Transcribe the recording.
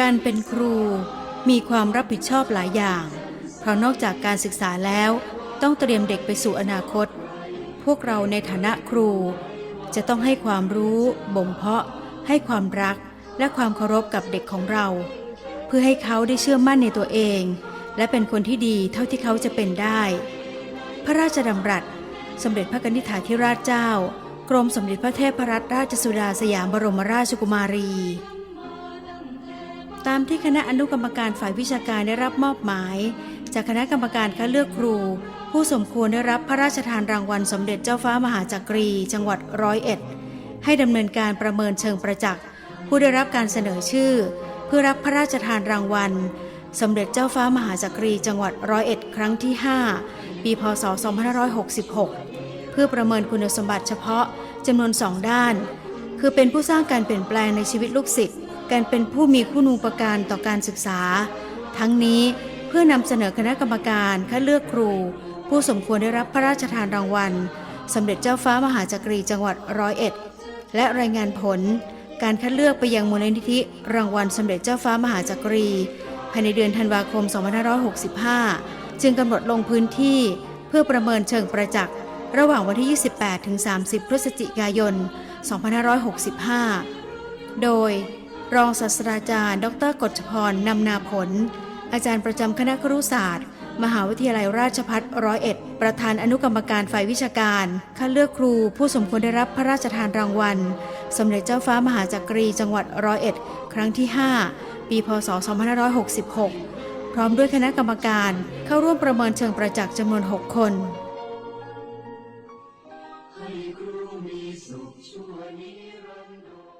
การเป็นครูมีความรับผิดชอบหลายอย่าง เพราะนอกจากการศึกษาแล้วต้องเตรียมเด็กไปสู่อนาคต พวกเราในฐานะครู จะต้องให้ความรู้บ่มเพาะ ให้ความรักและความเคารพกับเด็กของเรา เพื่อให้เขาได้เชื่อมั่นในตัวเอง และเป็นคนที่ดีเท่าที่เขาจะเป็นได้ พระราชดำรัส สมเด็จพระกนิษฐาธิราชเจ้า กรมสมเด็จพระเทพรัตนราชสุดาสยามบรมราชกุมารี ตามที่คณะอนุกรรมการฝ่ายวิชาการได้รับมอบหมาย จากคณะกรรมการคัดเลือกครู ผู้สมควรได้รับพระราชทานรางวัลสมเด็จเจ้าฟ้ามหาจักรี จังหวัดร้อยเอ็ดให้ดำเนินการประเมินเชิงประจักษ์ผู้ได้รับการเสนอชื่อ เพื่อรับพระราชทานรางวัล สมเด็จเจ้าฟ้ามหาจักรีจังหวัดร้อยเอ็ดครั้งที่ 5 ปีพศ 2566 เพื่อประเมินคุณสมบัติเฉพาะจำนวนสองด้าน คือเป็นผู้สร้างการเปลี่ยนแปลงในชีวิตลูกศิษย์ การเป็นผู้มีคุณูปการต่อการศึกษา ทั้งนี้เพื่อนำเสนอคณะกรรมการคัดเลือกครู ผู้สมควรได้รับพระราชทานรางวัล สมเด็จเจ้าฟ้ามหาจักรีจังหวัดร้อยเอ็ดและรายงานผล การคัดเลือกไปยังมูลนิธิรางวัลสมเด็จเจ้าฟ้ามหาจักรี ภายในเดือนธันวาคม 2565 จึงกำหนดลงพื้นที่ เพื่อประเมินเชิงประจักษ์ระหว่างวันที่ 28 ถึง 30 พฤศจิกายน 2565 โดย รองศาสตราจารย์ ดรกฤชพรนำนาผล อาจารย์ประจำคณะครุศาสตร์ มหาวิทยาลัยราชพัฒร้อยเอ็ดประธานอนุกรรมการฝ่ายวิชาการ คัดเลือกครูผู้สมควรได้รับพระราชทานรางวัล สมเด็จเจ้าฟ้ามหาจักรีจังหวัดร้อยเอ็ดครั้งที่ 5 ปีพศ 2566 พร้อมด้วยคณะกรรมการเข้าร่วมประเมินเชิงประจักษ์จำนวน 6 คนให้ครูมีสุขช่วนิรันดร